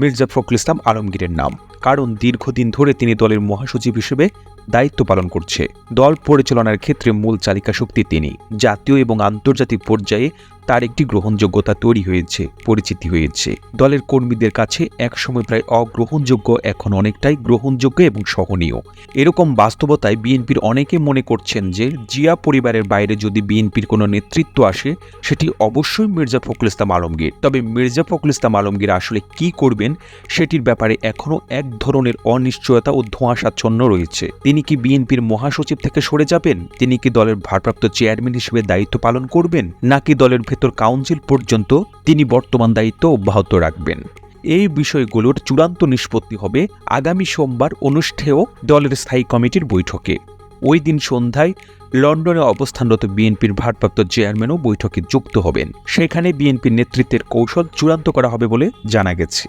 মির্জা ফখরুল ইসলাম আলমগীরের নাম। কারণ দীর্ঘদিন ধরে তিনি দলের মহাসচিব হিসেবে দায়িত্ব পালন করছে। দল পরিচালনার ক্ষেত্রে মূল চালিকা শক্তি তিনি। জাতীয় এবং আন্তর্জাতিক পর্যায়ে তার একটি গ্রহণযোগ্যতা তৈরি হয়েছে, পরিচিতি হয়েছে। দলের কর্মীদের কাছে একসময় প্রায় অগ্রহণযোগ্য, এখন অনেকটাই গ্রহণযোগ্য এবং সহনীয়। এরকম বাস্তবতায় বিএনপির অনেকে মনে করছেন যে, জিয়া পরিবারের বাইরে যদি বিএনপির কোনো নেতৃত্ব আসে, সেটি অবশ্যই মির্জা ফখরুল ইসলাম আলমগীর। তবে মির্জা ফখরুল ইসলাম আলমগীর আসলে কি করবেন, সেটির ব্যাপারে এখনও এক ধরনের অনিশ্চয়তা ও ধোঁয়াশাচ্ছন্ন রয়েছে। তিনি কি বিএনপির মহাসচিব থেকে সরে যাবেন? তিনি কি দলের ভারপ্রাপ্ত চেয়ারম্যান হিসেবে দায়িত্ব পালন করবেন? নাকি দলের ভেতর কাউন্সিল পর্যন্ত তিনি বর্তমান দায়িত্ব অব্যাহত রাখবেন? এই বিষয়গুলোর চূড়ান্ত নিষ্পত্তি হবে আগামী সোমবার অনুষ্ঠেয় দলের স্থায়ী কমিটির বৈঠকে। ওই দিন সন্ধ্যায় লন্ডনে অবস্থানরত বিএনপির ভারপ্রাপ্ত চেয়ারম্যানও বৈঠকে যুক্ত হবেন। সেখানে বিএনপির নেতৃত্বের কৌশল চূড়ান্ত করা হবে বলে জানা গেছে।